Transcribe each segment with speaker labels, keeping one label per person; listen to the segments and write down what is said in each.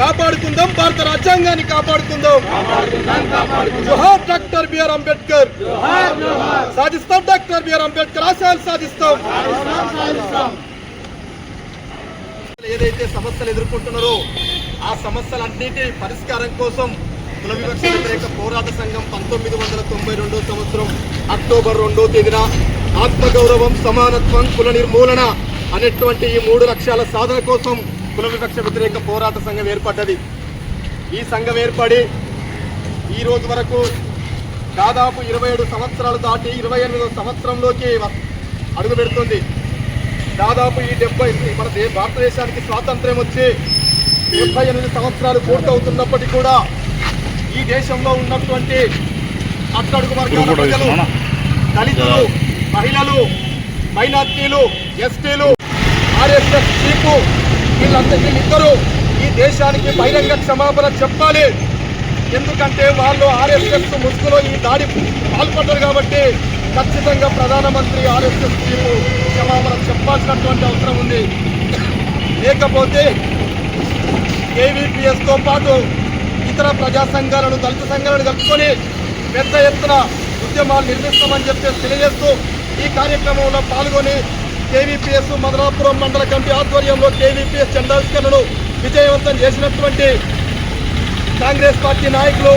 Speaker 1: కాపాడుకుందాం భారత రాజ్యాంగాన్ని కాపాడుకుందాం. జోహార్ డాక్టర్ బిఆర్ అంబేద్కర్. సాధిస్తాం డాక్టర్ బిఆర్ అంబేద్కర్. ఆశయాలు సాధిస్తాం. ఏదైతే సమస్యలు ఎదుర్కొంటున్నారో ఆ సమస్యలన్నిటి పరిష్కారం కోసం కుల వివక్ష వ్యతిరేక పోరాట సంఘం పంతొమ్మిది వందల తొంభై రెండో సంవత్సరం అక్టోబర్ రెండో తేదీన ఆత్మగౌరవం సమానత్వం కుల నిర్మూలన అనేటువంటి ఈ మూడు లక్ష్యాల సాధన కోసం కుల వివక్ష వ్యతిరేక పోరాట సంఘం ఏర్పడ్డది. ఈ సంఘం ఏర్పడి ఈ రోజు వరకు దాదాపు ఇరవై ఏడు సంవత్సరాలు దాటి ఇరవై ఎనిమిదో సంవత్సరంలోకి అడుగు పెడుతుంది దాదాపు ఈ డెబ్బై మన భారతదేశానికి స్వాతంత్ర్యం వచ్చి డెబ్బై ఎనిమిది సంవత్సరాలు పూర్తవుతున్నప్పటికీ కూడా ఈ దేశంలో ఉన్నటువంటి అట్టడుగు వర్గాల ప్రజలు దళితులు మహిళలు మైనార్టీలు ఎస్టీలు ఆర్ఎస్ఎస్ చీపు వీళ్ళంతా వీళ్ళిద్దరూ ఈ దేశానికి బహిరంగ క్షమాపణ చెప్పాలి. ఎందుకంటే వాళ్ళు ఆర్ఎస్ఎస్ ముసుగులో ఈ దాడి పాల్పడ్డారు కాబట్టి ఖచ్చితంగా ప్రధానమంత్రి ఆర్ఎస్ఎస్ క్షమాపణ చెప్పాల్సినటువంటి అవసరం ఉంది. లేకపోతే ఏవీపీఎస్తో పాటు ఇతర ప్రజా సంఘాలను దళిత సంఘాలను కలుపుకొని పెద్ద ఎత్తున ఉద్యమాలు నిర్మిస్తామని చెప్పేసి తెలియజేస్తూ ఈ కార్యక్రమంలో పాల్గొని కేవీపీఎస్ మదనాపురం మండల కమిటీ ఆధ్వర్యంలో కేవీపీఎస్ జెండావిష్కరణను విజయవంతం చేసినటువంటి కాంగ్రెస్ పార్టీ నాయకులు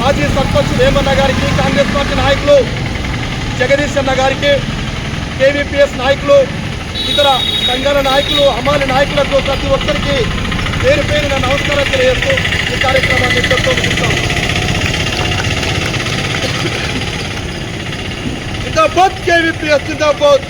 Speaker 1: మాజీ సర్పంచ్ వేమన్న గారికి కాంగ్రెస్ పార్టీ నాయకులు జగదీష్ అన్న గారికి కేవీపీఎస్ నాయకులు ఇతర సంఘాల నాయకులు అమాని నాయకులకు ప్రతి ఒక్కరికి పేరు పేరున నమస్కారం తెలియజేస్తూ ఈ కార్యక్రమాన్ని ఇంతటితో
Speaker 2: জিন্দাবাদ কেবিপিএস জিন্দাবাদ।